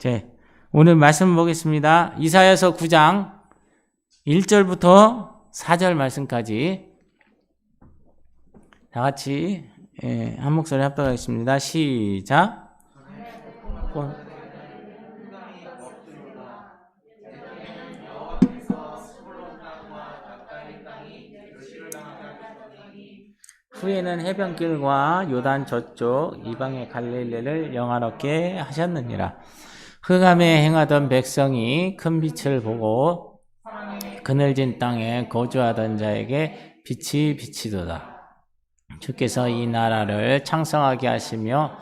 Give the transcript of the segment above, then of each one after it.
제 오늘 말씀 보겠습니다. 이사야서 9장 1절부터 4절 말씀까지 다 같이 예, 한 목소리 합독하겠습니다. 시작. 어, 후에는 해변길과 요단 저쪽 이방의 갈릴리를 영화롭게 하셨느니라. 흑암에 행하던 백성이 큰 빛을 보고 그늘진 땅에 거주하던 자에게 빛이 비치도다. 주께서 이 나라를 창성하게 하시며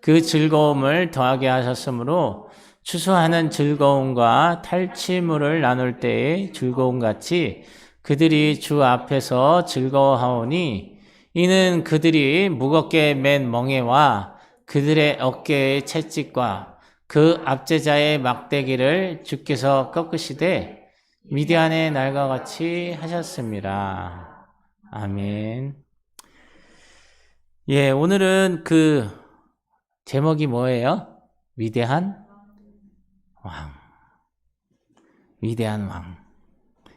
그 즐거움을 더하게 하셨으므로 추수하는 즐거움과 탈취물을 나눌 때의 즐거움 같이 그들이 주 앞에서 즐거워하오니 이는 그들이 무겁게 맨 멍에와 그들의 어깨의 채찍과 그 압제자의 막대기를 주께서 꺾으시되 미디안의 날과 같이 하셨습니다. 아멘. 예, 오늘은 그 제목이 뭐예요? 위대한 왕. 위대한 왕.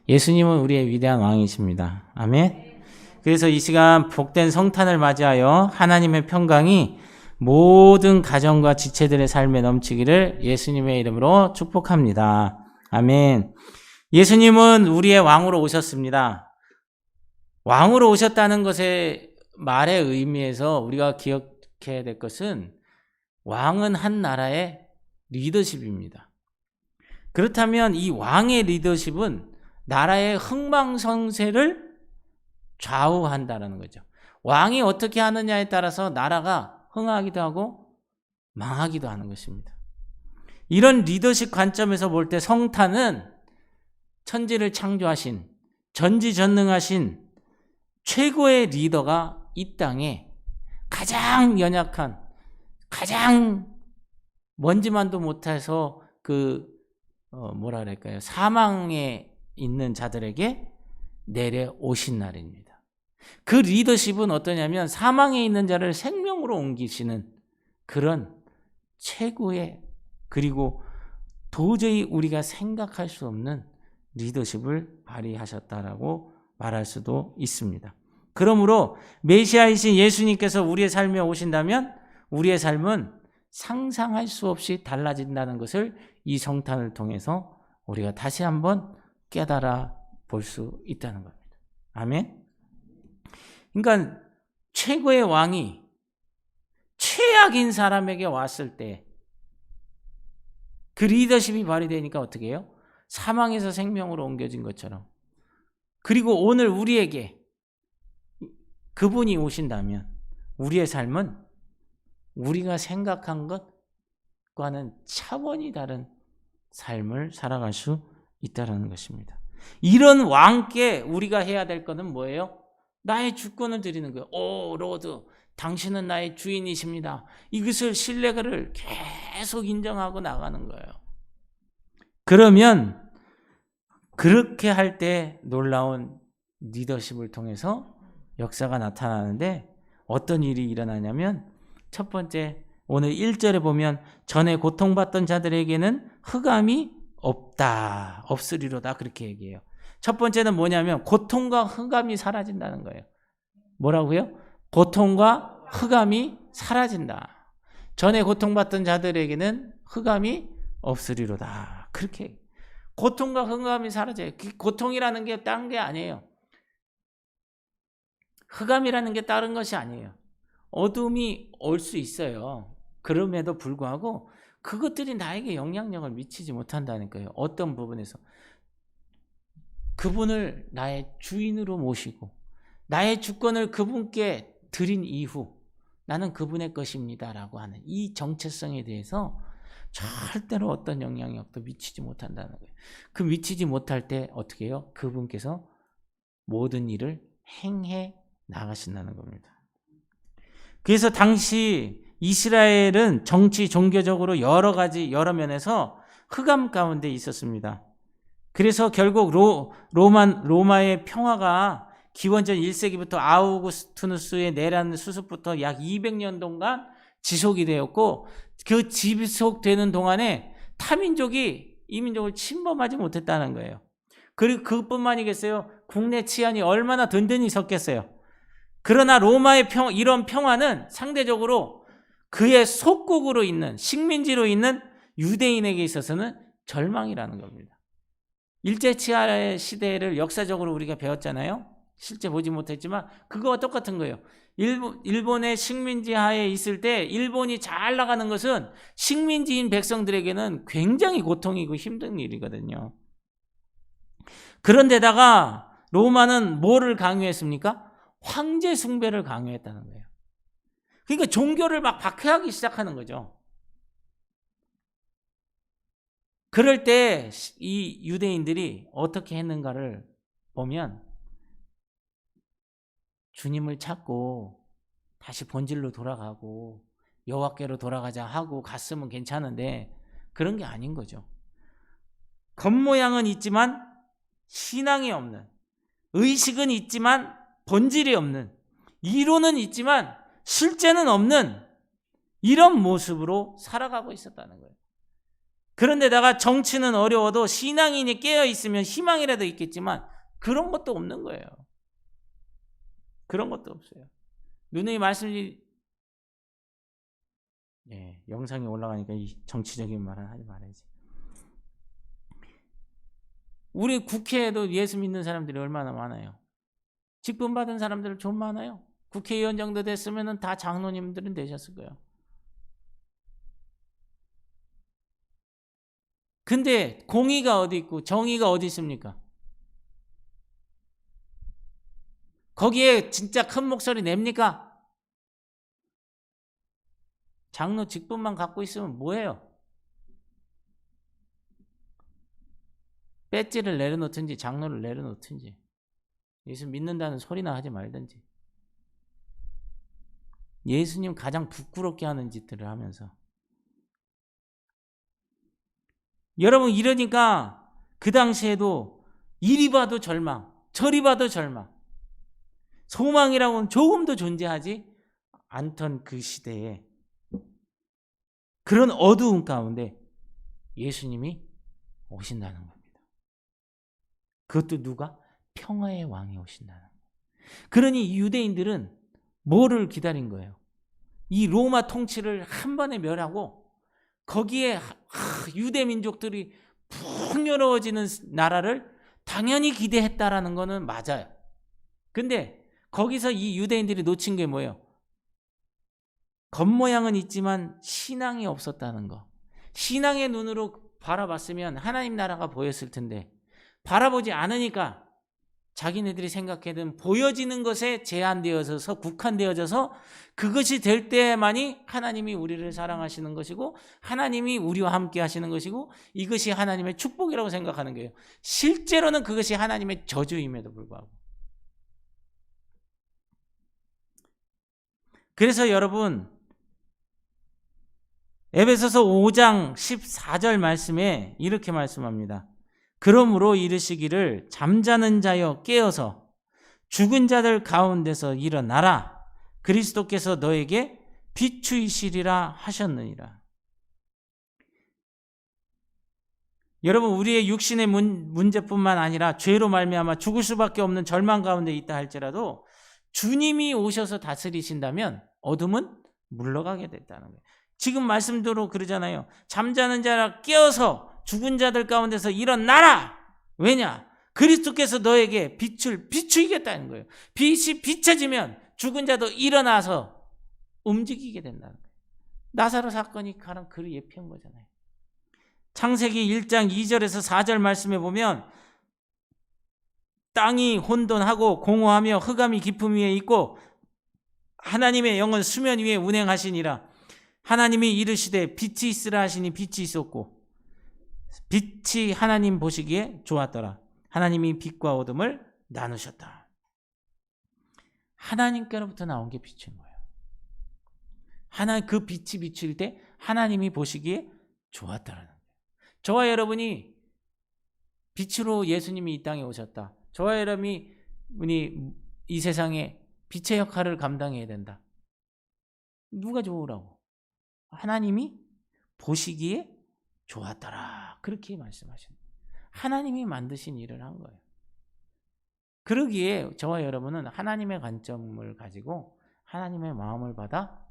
예수님은 우리의 위대한 왕이십니다. 아멘. 그래서 이 시간 복된 성탄을 맞이하여 하나님의 평강이 모든 가정과 지체들의 삶에 넘치기를 예수님의 이름으로 축복합니다. 아멘. 예수님은 우리의 왕으로 오셨습니다. 왕으로 오셨다는 것의 말의 의미에서 우리가 기억해야 될 것은 왕은 한 나라의 리더십입니다. 그렇다면 이 왕의 리더십은 나라의 흥망성쇠를 좌우한다는 거죠. 왕이 어떻게 하느냐에 따라서 나라가 흥하기도 하고 망하기도 하는 것입니다. 이런 리더십 관점에서 볼 때 성탄은 천지를 창조하신 전지전능하신 최고의 리더가 이 땅에 가장 연약한 가장 먼지만도 못해서 그 어, 뭐라 그럴까요? 사망에 있는 자들에게 내려오신 날입니다. 그 리더십은 어떠냐면 사망에 있는 자를 생명으로 옮기시는 그런 최고의 그리고 도저히 우리가 생각할 수 없는 리더십을 발휘하셨다라고 말할 수도 있습니다. 그러므로 메시아이신 예수님께서 우리의 삶에 오신다면 우리의 삶은 상상할 수 없이 달라진다는 것을 이 성탄을 통해서 우리가 다시 한번 깨달아 볼 수 있다는 겁니다. 아멘. 그러니까 최고의 왕이 최악인 사람에게 왔을 때 그 리더십이 발휘되니까 어떻게 해요? 사망에서 생명으로 옮겨진 것처럼. 그리고 오늘 우리에게 그분이 오신다면 우리의 삶은 우리가 생각한 것과는 차원이 다른 삶을 살아갈 수 있다는 것입니다. 이런 왕께 우리가 해야 될 것은 뭐예요? 나의 주권을 드리는 거예요. 오, 로드, 당신은 나의 주인이십니다. 이것을 신뢰를 계속 인정하고 나가는 거예요. 그러면 그렇게 할 때 놀라운 리더십을 통해서 역사가 나타나는데 어떤 일이 일어나냐면 첫 번째 오늘 1절에 보면 전에 고통받던 자들에게는 흑암이 없다. 없으리로다. 그렇게 얘기해요. 첫 번째는 뭐냐면 고통과 흑암이 사라진다는 거예요. 뭐라고요? 고통과 흑암이 사라진다. 전에 고통받던 자들에게는 흑암이 없으리로다. 그렇게 고통과 흑암이 사라져요. 그 고통이라는 게 딴 게 아니에요. 흑암이라는 게 다른 것이 아니에요. 어둠이 올 수 있어요. 그럼에도 불구하고 그것들이 나에게 영향력을 미치지 못한다는 거예요. 어떤 부분에서. 그분을 나의 주인으로 모시고 나의 주권을 그분께 드린 이후 나는 그분의 것입니다라고 하는 이 정체성에 대해서 절대로 어떤 영향력도 미치지 못한다는 거예요. 그 미치지 못할 때 어떻게 해요? 그분께서 모든 일을 행해 나가신다는 겁니다. 그래서 당시 이스라엘은 정치, 종교적으로 여러 가지, 여러 면에서 흑암 가운데 있었습니다. 그래서 결국 로, 로만, 로마의 평화가 기원전 1세기부터 아우구스투누스의 내란 수습부터 약 200년 동안 지속이 되었고 그 지속되는 동안에 타민족이 이민족을 침범하지 못했다는 거예요. 그리고 그뿐만이겠어요. 국내 치안이 얼마나 든든히 섰겠어요. 그러나 로마의 평, 이런 평화는 상대적으로 그의 속국으로 있는 식민지로 있는 유대인에게 있어서는 절망이라는 겁니다. 일제 치하의 시대를 역사적으로 우리가 배웠잖아요. 실제 보지 못했지만 그거와 똑같은 거예요. 일본, 일본의 식민지 하에 있을 때 일본이 잘 나가는 것은 식민지인 백성들에게는 굉장히 고통이고 힘든 일이거든요. 그런데다가 로마는 뭐를 강요했습니까? 황제 숭배를 강요했다는 거예요. 그러니까 종교를 막 박해하기 시작하는 거죠. 그럴 때 이 유대인들이 어떻게 했는가를 보면 주님을 찾고 다시 본질로 돌아가고 여호와께로 돌아가자 하고 갔으면 괜찮은데 그런 게 아닌 거죠. 겉모양은 있지만 신앙이 없는 의식은 있지만 본질이 없는 이론은 있지만 실제는 없는 이런 모습으로 살아가고 있었다는 거예요. 그런데다가 정치는 어려워도 신앙인이 깨어 있으면 희망이라도 있겠지만 그런 것도 없는 거예요. 그런 것도 없어요. 누누이 말씀이 예, 영상이 올라가니까 이 정치적인 말은 하지 말아야지. 우리 국회에도 예수 믿는 사람들이 얼마나 많아요. 직분 받은 사람들 좀 많아요. 국회의원 정도 됐으면 다 장로님들은 되셨을 거예요. 근데 공의가 어디 있고 정의가 어디 있습니까? 거기에 진짜 큰 목소리 냅니까? 장로 직분만 갖고 있으면 뭐예요? 배지를 내려놓든지 장로를 내려놓든지 예수 믿는다는 소리나 하지 말든지 예수님 가장 부끄럽게 하는 짓들을 하면서 여러분 이러니까 그 당시에도 이리 봐도 절망 저리 봐도 절망 소망이라고는 조금도 존재하지 않던 그 시대에 그런 어두운 가운데 예수님이 오신다는 겁니다. 그것도 누가? 평화의 왕이 오신다는 거예요. 그러니 유대인들은 뭐를 기다린 거예요? 이 로마 통치를 한 번에 멸하고 거기에 유대 민족들이 풍요로워지는 나라를 당연히 기대했다라는 거는 맞아요. 근데 거기서 이 유대인들이 놓친 게 뭐예요? 겉모양은 있지만 신앙이 없었다는 거. 신앙의 눈으로 바라봤으면 하나님 나라가 보였을 텐데 바라보지 않으니까 자기네들이 생각해둔 보여지는 것에 제한되어져서 국한되어져서 그것이 될 때만이 하나님이 우리를 사랑하시는 것이고 하나님이 우리와 함께 하시는 것이고 이것이 하나님의 축복이라고 생각하는 거예요. 실제로는 그것이 하나님의 저주임에도 불구하고. 그래서 여러분 에베소서 5장 14절 말씀에 이렇게 말씀합니다. 그러므로 이르시기를 잠자는 자여 깨어서 죽은 자들 가운데서 일어나라. 그리스도께서 너에게 비추이시리라 하셨느니라. 여러분 우리의 육신의 문, 제뿐만 아니라 죄로 말미암아 죽을 수밖에 없는 절망 가운데 있다 할지라도 주님이 오셔서 다스리신다면 어둠은 물러가게 됐다는 거예요. 지금 말씀대로 그러잖아요. 잠자는 자라 깨어서 죽은 자들 가운데서 일어나라! 왜냐? 그리스도께서 너에게 빛을 비추이겠다는 거예요. 빛이 비춰지면 죽은 자도 일어나서 움직이게 된다는 거예요. 나사로 사건이 가는 그 예표인 거잖아요. 창세기 1장 2절에서 4절 말씀에 보면 땅이 혼돈하고 공허하며 흑암이 깊음 위에 있고 하나님의 영은 수면 위에 운행하시니라. 하나님이 이르시되 빛이 있으라 하시니 빛이 있었고 빛이 하나님 보시기에 좋았더라. 하나님이 빛과 어둠을 나누셨다. 하나님께로부터 나온 게 빛인 거예요. 하나 그 빛이 비칠 때 하나님이 보시기에 좋았다라는 거예요. 저와 여러분이 빛으로 예수님이 이 땅에 오셨다. 저와 여러분이 이 세상에 빛의 역할을 감당해야 된다. 누가 좋으라고? 하나님이 보시기에 좋았더라. 그렇게 말씀하십니다. 하나님이 만드신 일을 한 거예요. 그러기에 저와 여러분은 하나님의 관점을 가지고 하나님의 마음을 받아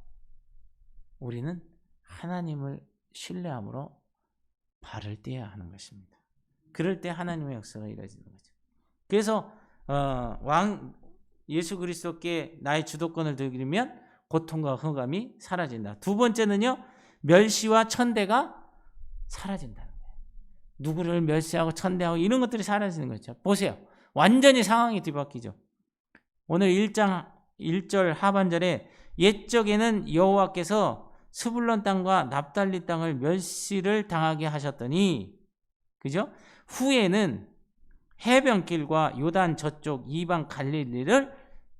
우리는 하나님을 신뢰함으로 발을 떼야 하는 것입니다. 그럴 때 하나님의 역사가 이루어지는 거죠. 그래서 어, 왕 예수 그리스도께 나의 주도권을 드리면 고통과 흑암이 사라진다. 두 번째는요. 멸시와 천대가 사라진다는 거예요. 누구를 멸시하고 천대하고 이런 것들이 사라지는 거죠. 보세요. 완전히 상황이 뒤바뀌죠. 오늘 1장 1절 하반절에 옛적에는 여호와께서 스불론 땅과 납달리 땅을 멸시를 당하게 하셨더니 그죠? 후에는 해변길과 요단 저쪽 이방 갈릴리를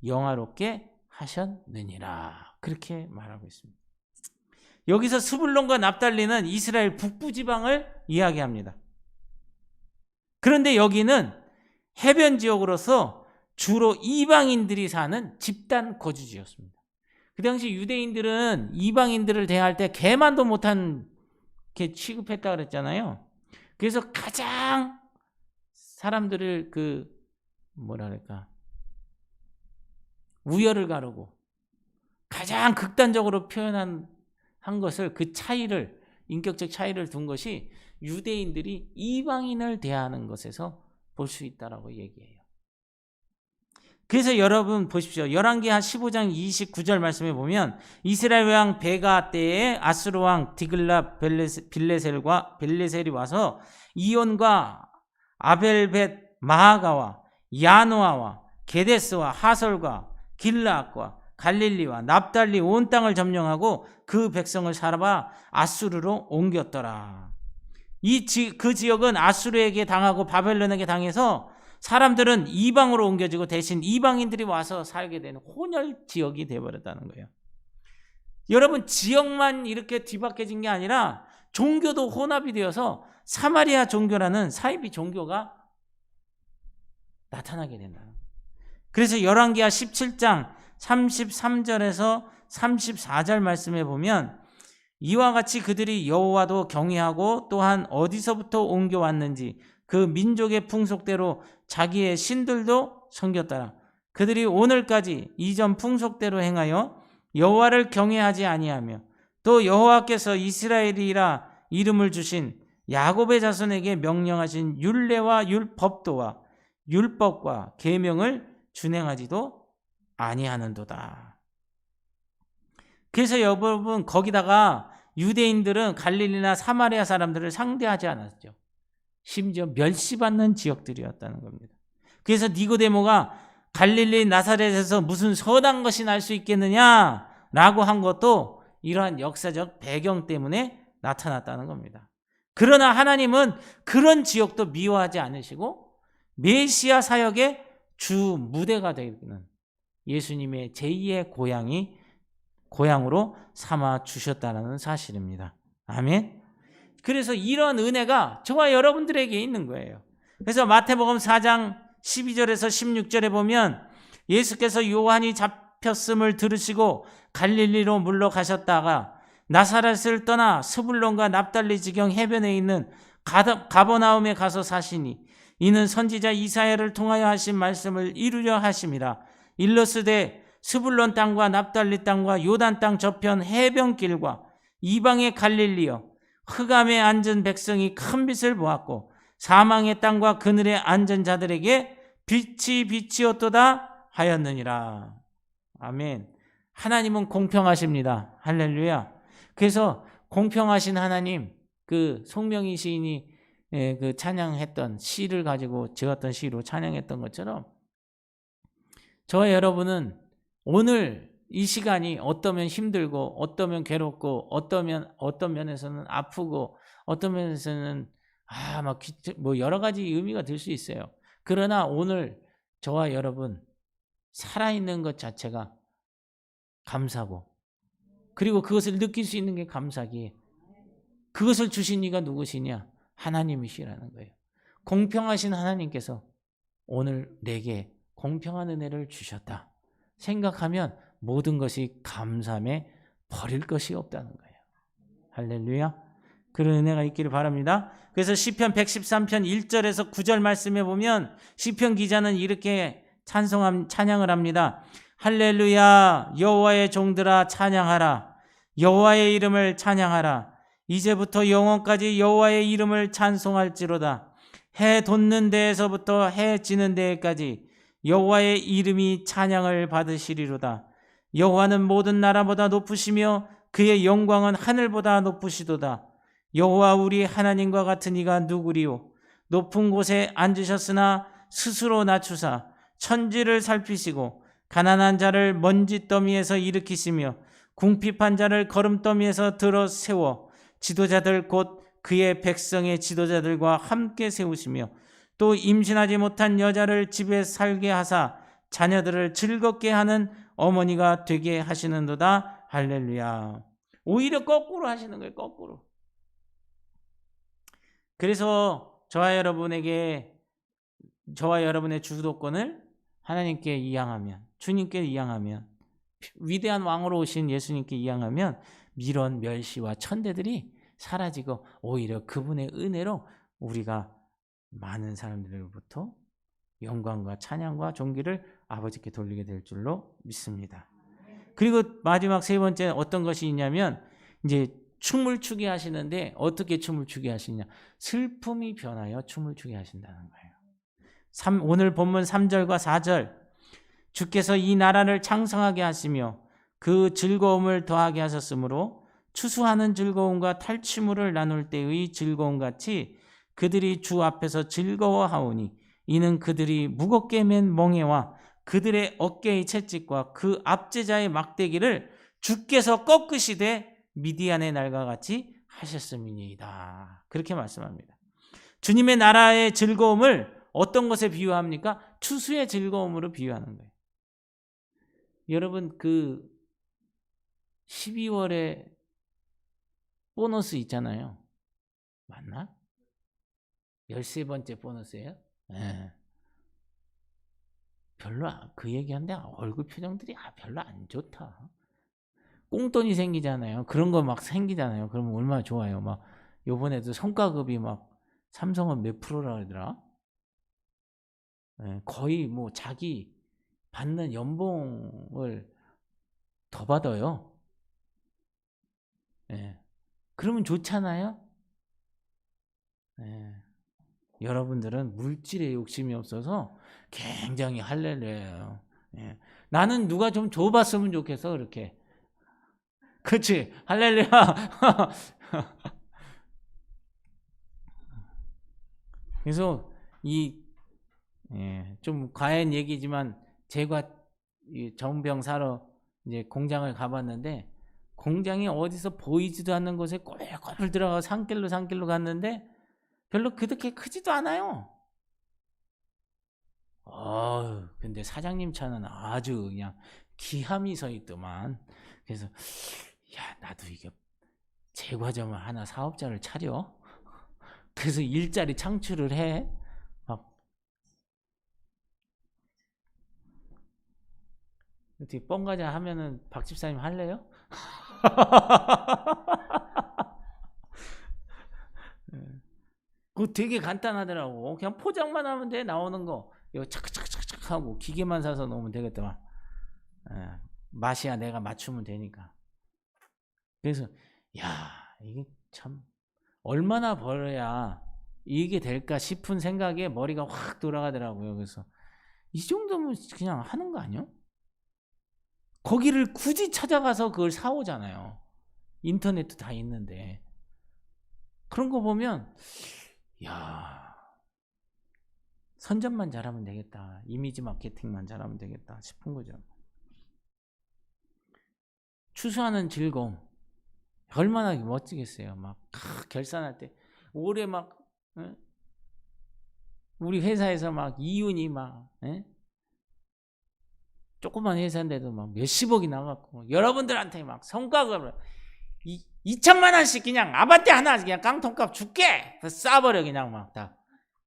영화롭게 하셨느니라. 그렇게 말하고 있습니다. 여기서 스불론과 납달리는 이스라엘 북부 지방을 이야기합니다. 그런데 여기는 해변 지역으로서 주로 이방인들이 사는 집단 거주지였습니다. 그 당시 유대인들은 이방인들을 대할 때 개만도 못한 게 취급했다 그랬잖아요. 그래서 가장 사람들을 그 뭐라 그럴까 우열을 가르고 가장 극단적으로 표현한 한 것을 그 차이를 인격적 차이를 둔 것이 유대인들이 이방인을 대하는 것에서 볼 수 있다라고 얘기해요. 그래서 여러분 보십시오. 열왕기 한 15장 29절 말씀에 보면 이스라엘 왕 베가 때에 아스루 왕 디글라 빌레셀과 빌레셀이 와서 이온과 아벨벳 마하가와 야노아와 게데스와 하설과 길라앗과 갈릴리와 납달리 온 땅을 점령하고 그 백성을 사라봐 아수르로 옮겼더라. 이그 지역은 아수르에게 당하고 바벨론에게 당해서 사람들은 이방으로 옮겨지고 대신 이방인들이 와서 살게 되는 혼혈 지역이 되어버렸다는 거예요. 여러분 지역만 이렇게 뒤바뀌어진 게 아니라 종교도 혼합이 되어서 사마리아 종교라는 사이비 종교가 나타나게 거예요. 그래서 열왕기하 17장 33절에서 34절 말씀에 보면 이와 같이 그들이 여호와도 경외하고 또한 어디서부터 옮겨왔는지 그 민족의 풍속대로 자기의 신들도 섬겼더라. 그들이 오늘까지 이전 풍속대로 행하여 여호와를 경외하지 아니하며 또 여호와께서 이스라엘이라 이름을 주신 야곱의 자손에게 명령하신 율례와 율법도와 율법과 계명을 준행하지도 아니하는도다. 그래서 여러분 거기다가 유대인들은 갈릴리나 사마리아 사람들을 상대하지 않았죠. 심지어 멸시받는 지역들이었다는 겁니다. 그래서 니고데모가 갈릴리 나사렛에서 무슨 선한 것이 날 수 있겠느냐라고 한 것도 이러한 역사적 배경 때문에 나타났다는 겁니다. 그러나 하나님은 그런 지역도 미워하지 않으시고 메시아 사역의 주 무대가 되는 예수님의 제2의 고향이 고향으로 삼아 주셨다는 사실입니다. 아멘. 그래서 이런 은혜가 저와 여러분들에게 있는 거예요. 그래서 마태복음 4장 12절에서 16절에 보면 예수께서 요한이 잡혔음을 들으시고 갈릴리로 물러가셨다가 나사렛을 떠나 스불론과 납달리 지경 해변에 있는 가버나움에 가서 사시니 이는 선지자 이사야를 통하여 하신 말씀을 이루려 하심이라 일러스되 스불론 땅과 납달리 땅과 요단 땅 저편 해변길과 이방의 갈릴리여 흑암에 앉은 백성이 큰 빛을 보았고 사망의 땅과 그늘에 앉은 자들에게 빛이 빛이었도다 하였느니라. 아멘. 하나님은 공평하십니다. 할렐루야. 그래서 공평하신 하나님, 그 송명희 시인이 예, 그 찬양했던 시를 가지고 지었던 시로 찬양했던 것처럼 저와 여러분은 오늘 이 시간이 어떠면 힘들고 어떠면 괴롭고 어떠면 어떤 면에서는 아프고 어떤 면에서는 아막 뭐 여러 가지 의미가 될수 있어요. 그러나 오늘 저와 여러분 살아 있는 것 자체가 감사고 그리고 그것을 느낄 수 있는 게 감사기에 그것을 주신 이가 누구시냐? 하나님이시라는 거예요. 공평하신 하나님께서 오늘 내게 공평한 은혜를 주셨다. 생각하면 모든 것이 감사함에 버릴 것이 없다는 거예요. 할렐루야. 그런 은혜가 있기를 바랍니다. 그래서 시편 113편 1절에서 9절 말씀에 보면 시편 기자는 이렇게 찬송함 찬양을 합니다. 할렐루야 여호와의 종들아 찬양하라 여호와의 이름을 찬양하라 이제부터 영원까지 여호와의 이름을 찬송할지로다 해 돋는 데에서부터 해 지는 데까지 여호와의 이름이 찬양을 받으시리로다. 여호와는 모든 나라보다 높으시며 그의 영광은 하늘보다 높으시도다. 여호와 우리 하나님과 같은 이가 누구리요? 높은 곳에 앉으셨으나 스스로 낮추사 천지를 살피시고 가난한 자를 먼지 더미에서 일으키시며 궁핍한 자를 걸음더미에서 들어 세워 지도자들 곧 그의 백성의 지도자들과 함께 세우시며 또 임신하지 못한 여자를 집에 살게 하사 자녀들을 즐겁게 하는 어머니가 되게 하시는도다. 할렐루야. 오히려 거꾸로 하시는 거예요 거꾸로. 그래서 저와 여러분에게 저와 여러분의 주도권을 하나님께 이양하면 주님께 이양하면 위대한 왕으로 오신 예수님께 이양하면 미련 멸시와 천대들이 사라지고 오히려 그분의 은혜로 우리가 많은 사람들로부터 영광과 찬양과 존귀를 아버지께 돌리게 될 줄로 믿습니다. 그리고 마지막 세 번째 어떤 것이 있냐면 이제 춤을 추게 하시는데 어떻게 춤을 추게 하시냐? 슬픔이 변하여 춤을 추게 하신다는 거예요. 3, 오늘 본문 3절과 4절 주께서 이 나라를 창성하게 하시며 그 즐거움을 더하게 하셨으므로 추수하는 즐거움과 탈취물을 나눌 때의 즐거움 같이 그들이 주 앞에서 즐거워하오니 이는 그들이 무겁게 맨 멍에와 그들의 어깨의 채찍과 그 압제자의 막대기를 주께서 꺾으시되 미디안의 날과 같이 하셨음이니이다. 그렇게 말씀합니다. 주님의 나라의 즐거움을 어떤 것에 비유합니까? 추수의 즐거움으로 비유하는 거예요. 여러분 그 12월에 보너스 있잖아요. 맞나? 13번째 보너스예요? 네. 별로 안- 그 얘기한데 얼굴 표정들이 아 별로 안 좋다. 꽁돈이 생기잖아요. 그런 거 막 생기잖아요. 그러면 얼마나 좋아요. 막 요번에도 성과급이 막 삼성은 몇 프로라 그러더라. 예, 거의 뭐 자기 받는 연봉을 더 받아요. 예. 그러면 좋잖아요. 예. 여러분들은 물질에 욕심이 없어서 굉장히 할렐루야예요. 예. 나는 누가 좀 줘봤으면 좋겠어 그렇게. 그치 할렐루야. 그래서 이 예, 좀 과한 얘기지만 제가 이 정병 사러 이제 공장을 가봤는데 공장이 어디서 보이지도 않는 곳에 꼬불꼬불 들어가 산길로 산길로 갔는데 별로 그렇게 크지도 않아요. 어, 근데 사장님 차는 아주 그냥 기함이 서 있더만. 그래서 야 나도 이게 제과점을 하나 사업자를 차려. 그래서 일자리 창출을 해. 막 어떻게 뻥가자 하면은 박 집사님 할래요? 예. 그거 되게 간단하더라고. 그냥 포장만 하면 돼 나오는 거. 이거 착착착착 하고 기계만 사서 넣으면 되겠더만. 예. 맛이야 내가 맞추면 되니까. 그래서 야 이게 참 얼마나 벌어야 이게 될까 싶은 생각에 머리가 확 돌아가더라고요. 그래서 이 정도면 그냥 하는 거 아니요? 거기를 굳이 찾아가서 그걸 사오잖아요. 인터넷도 다 있는데. 그런 거 보면, 야 선전만 잘하면 되겠다. 이미지 마케팅만 잘하면 되겠다 싶은 거죠. 추수하는 즐거움. 얼마나 멋지겠어요. 막, 아, 결산할 때. 올해 막, 어? 우리 회사에서 막 이윤이 막, 예? 조그만 회사인데도 막 몇십억이 나갔고 여러분들한테 막 성과급을 이 2천만 원씩 그냥 아반떼 하나 그냥 깡통값 줄게 싸버려 그냥 막 다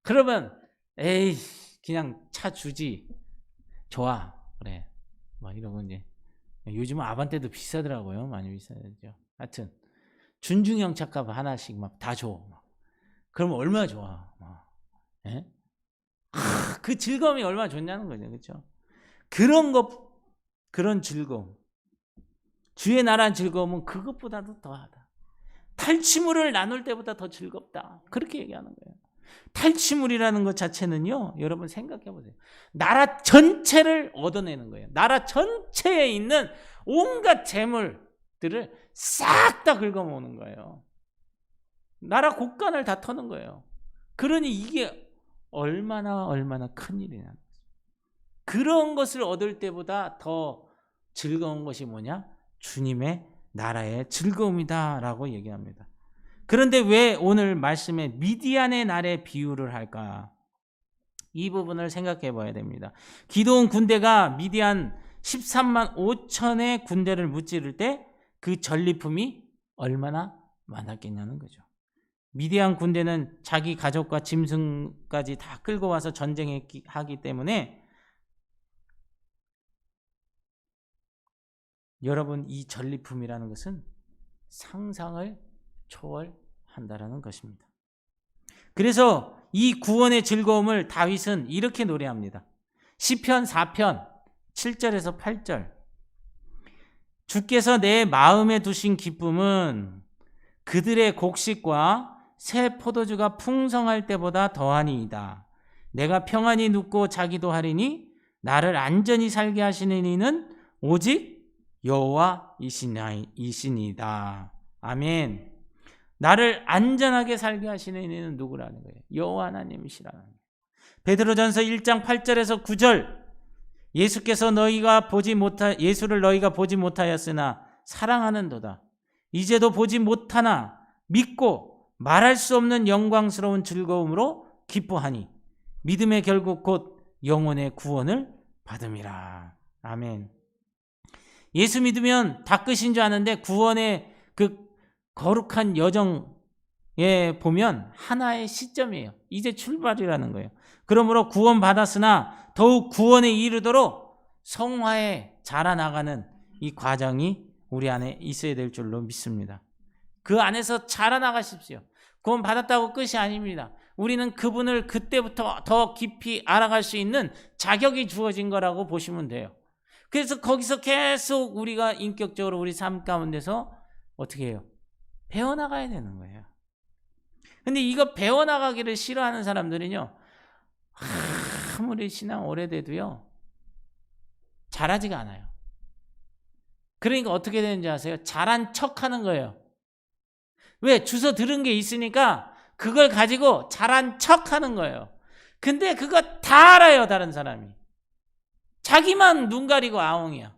그러면 에이 그냥 차 주지 좋아 그래 막 이러고 이제 요즘은 아반떼도 비싸더라고요 많이 비싸죠 하여튼 준중형 착값 하나씩 막 다 줘. 막. 그러면 얼마나 좋아. 막. 예? 아, 그 즐거움이 얼마나 좋냐는 거죠. 그렇죠? 그런 것 그런 즐거움. 주의 나라는 즐거움은 그것보다도 더하다. 탈취물을 나눌 때보다 더 즐겁다. 그렇게 얘기하는 거예요. 탈취물이라는 것 자체는요, 여러분 생각해 보세요. 나라 전체를 얻어내는 거예요. 나라 전체에 있는 온갖 재물들을 싹 다 긁어모으는 거예요. 나라 곳간을 다 터는 거예요. 그러니 이게 얼마나 얼마나 큰 일이냐. 그런 것을 얻을 때보다 더 즐거운 것이 뭐냐? 주님의 나라의 즐거움이다라고 얘기합니다. 그런데 왜 오늘 말씀에 미디안의 날의 비유를 할까? 이 부분을 생각해 봐야 됩니다. 기도원 군대가 미디안 13만 5천의 군대를 무찌를 때 그 전리품이 얼마나 많았겠냐는 거죠. 미디안 군대는 자기 가족과 짐승까지 다 끌고 와서 전쟁하기 때문에 여러분 이 전리품이라는 것은 상상을 초월한다라는 것입니다. 그래서 이 구원의 즐거움을 다윗은 이렇게 노래합니다. 시편 4편 7절에서 8절. 주께서 내 마음에 두신 기쁨은 그들의 곡식과 새 포도주가 풍성할 때보다 더하니이다. 내가 평안히 눕고 자기도 하리니 나를 안전히 살게 하시는 이는 오직 여호와이시니이다. 아멘. 나를 안전하게 살게 하시는 이는 누구라는 거예요? 여호와 하나님이시라는 거예요. 베드로전서 1장 8절에서 9절 예수께서 너희가 보지 못하 예수를 너희가 보지 못하였으나 사랑하는도다. 이제도 보지 못하나 믿고 말할 수 없는 영광스러운 즐거움으로 기뻐하니 믿음의 결국 곧 영혼의 구원을 받음이라. 아멘. 예수 믿으면 다 끝인 줄 아는데 구원의 그 거룩한 여정에 보면 하나의 시점이에요. 이제 출발이라는 거예요. 그러므로 구원 받았으나 더욱 구원에 이르도록 성화에 자라나가는 이 과정이 우리 안에 있어야 될 줄로 믿습니다. 그 안에서 자라나가십시오. 구원 받았다고 끝이 아닙니다. 우리는 그분을 그때부터 더 깊이 알아갈 수 있는 자격이 주어진 거라고 보시면 돼요. 그래서 거기서 계속 우리가 인격적으로 우리 삶 가운데서 어떻게 해요? 배워나가야 되는 거예요. 근데 이거 배워나가기를 싫어하는 사람들은요, 아무리 신앙 오래돼도요, 잘하지가 않아요. 그러니까 어떻게 되는지 아세요? 잘한 척 하는 거예요. 왜? 주워 들은 게 있으니까 그걸 가지고 잘한 척 하는 거예요. 근데 그거 다 알아요, 다른 사람이. 자기만 눈 가리고 아웅이야.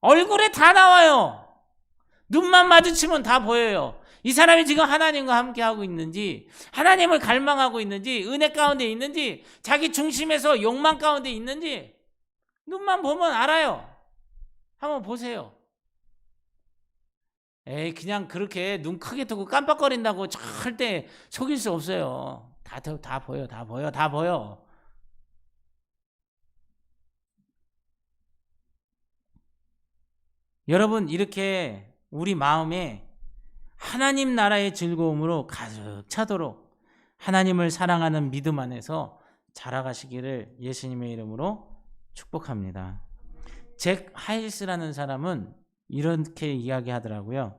얼굴에 다 나와요. 눈만 마주치면 다 보여요. 이 사람이 지금 하나님과 함께 하고 있는지, 하나님을 갈망하고 있는지, 은혜 가운데 있는지, 자기 중심에서 욕망 가운데 있는지, 눈만 보면 알아요. 한번 보세요. 에이, 그냥 그렇게 눈 크게 뜨고 깜빡거린다고 절대 속일 수 없어요. 다, 다 보여, 다 보여, 다 보여. 여러분, 이렇게 우리 마음에 하나님 나라의 즐거움으로 가득 차도록 하나님을 사랑하는 믿음 안에서 자라가시기를 예수님의 이름으로 축복합니다. 잭 하일스라는 사람은 이렇게 이야기하더라고요.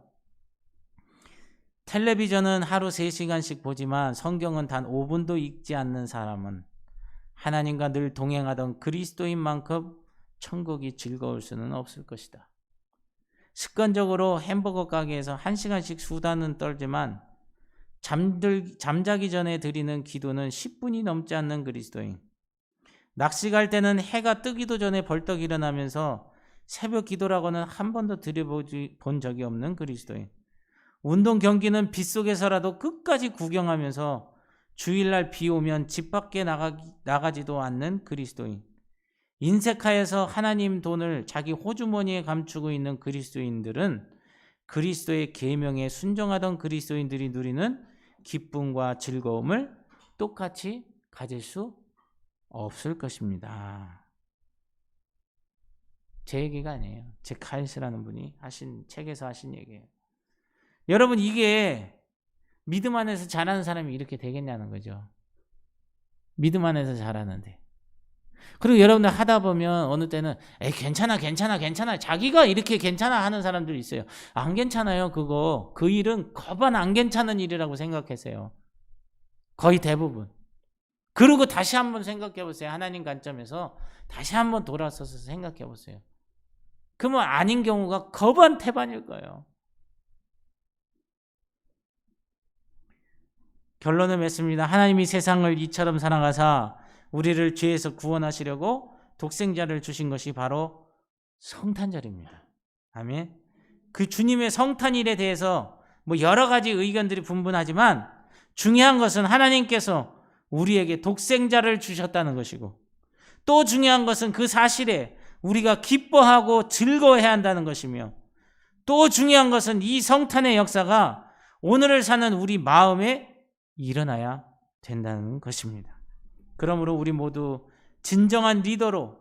텔레비전은 하루 3시간씩 보지만 성경은 단 5분도 읽지 않는 사람은 하나님과 늘 동행하던 그리스도인 만큼 천국이 즐거울 수는 없을 것이다. 습관적으로 햄버거 가게에서 1시간씩 수다는 떨지만 잠들, 잠자기 전에 드리는 기도는 10분이 넘지 않는 그리스도인. 낚시 갈 때는 해가 뜨기도 전에 벌떡 일어나면서 새벽 기도라고는 한 번도 드려본 적이 없는 그리스도인. 운동 경기는 빗속에서라도 끝까지 구경하면서 주일날 비 오면 집 밖에 나가, 나가지도 않는 그리스도인. 인색하여서 하나님 돈을 자기 호주머니에 감추고 있는 그리스도인들은 그리스도의 계명에 순종하던 그리스도인들이 누리는 기쁨과 즐거움을 똑같이 가질 수 없을 것입니다. 제 얘기가 아니에요. 제 카이스라는 분이 하신 책에서 하신 얘기예요. 여러분 이게 믿음 안에서 잘하는 사람이 이렇게 되겠냐는 거죠. 믿음 안에서 잘하는데. 그리고 여러분들 하다 보면 어느 때는 에 괜찮아 괜찮아 괜찮아 자기가 이렇게 괜찮아 하는 사람들이 있어요. 안 괜찮아요 그거 그 일은 거반 안 괜찮은 일이라고 생각하세요. 거의 대부분. 그리고 다시 한번 생각해 보세요. 하나님 관점에서 다시 한번 돌아서서 생각해 보세요. 그러면 아닌 경우가 거반 태반일 거예요. 결론을 맺습니다. 하나님이 세상을 이처럼 사랑하사 우리를 죄에서 구원하시려고 독생자를 주신 것이 바로 성탄절입니다. 아멘. 그 주님의 성탄일에 대해서 뭐 여러 가지 의견들이 분분하지만 중요한 것은 하나님께서 우리에게 독생자를 주셨다는 것이고 또 중요한 것은 그 사실에 우리가 기뻐하고 즐거워해야 한다는 것이며 또 중요한 것은 이 성탄의 역사가 오늘을 사는 우리 마음에 일어나야 된다는 것입니다. 그러므로 우리 모두 진정한 리더로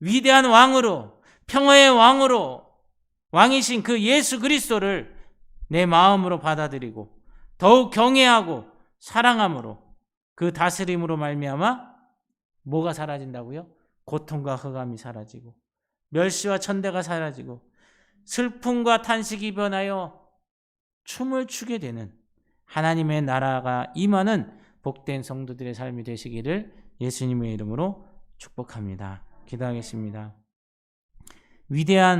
위대한 왕으로 평화의 왕으로 왕이신 그 예수 그리스도를 내 마음으로 받아들이고 더욱 경외하고 사랑함으로 그 다스림으로 말미암아 뭐가 사라진다고요? 고통과 흑암이 사라지고 멸시와 천대가 사라지고 슬픔과 탄식이 변하여 춤을 추게 되는 하나님의 나라가 임하는 복된 성도들의 삶이 되시기를 예수님의 이름으로 축복합니다. 기도하겠습니다. 위대한